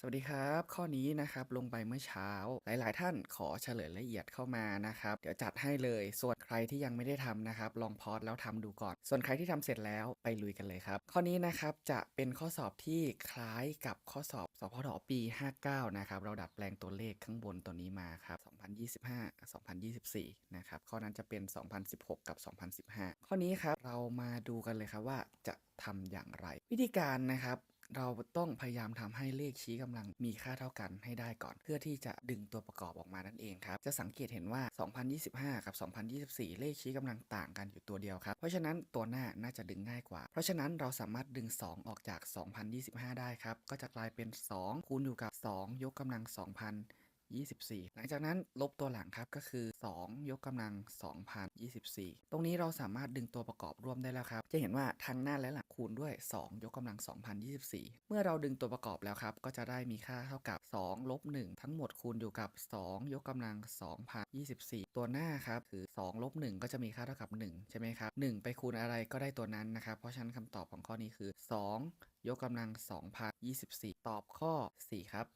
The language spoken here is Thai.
สวัสดีครับ ข้อนี้นะครับลงไปเมื่อเช้า หลาย ๆ ท่านขอเฉลยละเอียดเข้ามานะครับ เดี๋ยวจัดให้เลยส่วนใครที่ยังไม่ได้ทำนะครับ ลองพอดแล้วทำดูก่อน ส่วนใครที่ทำเสร็จแล้วไปลุยกันเลยครับ ข้อนี้นะครับจะเป็นข้อสอบที่คล้ายกับข้อสอบสพทปี 59 นะครับ เราดัดแปลงตัวเลขข้างบนตัวนี้มาครับ 2025 2024 นะครับ ข้อนั้นจะเป็น 2016 กับ 2015 ข้อนี้ครับเรามาดูกันเลยครับว่าจะทำอย่างไร วิธีการนะครับ เราต้องพยายามทำให้เลขชี้กำลังมีค่าเท่ากันให้ได้ก่อน เพื่อที่จะดึงตัวประกอบออกมานั่นเองครับ จะสังเกตเห็นว่า 2025 กับ 2024 เลขชี้กำลังต่างกันอยู่ตัวเดียวครับ เพราะฉะนั้นตัวหน้าน่าจะดึงง่ายกว่า เพราะฉะนั้นเราสามารถดึง 2 ออกจาก 2025 ได้ครับ ก็จะกลายเป็น 2 คูณอยู่กับ 2 ยกกำลัง 2,000 24 หลังจากนั้นลบตัวหลังครับก็คือ 2 ยกกำลัง 2,024 ตรงนี้เราสามารถดึงตัวประกอบร่วมได้แล้วครับ จะเห็นว่าทั้งหน้าและหลังคูณด้วย 2 ยกกำลัง 2,024 เมื่อเราดึงตัวประกอบแล้วครับ ก็จะได้มีค่าเท่ากับ 2 ลบ 1 ทั้งหมดคูณอยู่กับ 2 ยกกำลัง 2,024 ตัวหน้าครับคือ 2 ลบ 1 ก็จะมีค่าเท่ากับ 1 ใช่ไหมครับ 1 ไปคูณอะไรก็ได้ตัวนั้นนะครับ เพราะฉะนั้นคำตอบของข้อนี้คือ 2 ยกกำลัง 2,024 ตอบข้อ 4 ครับ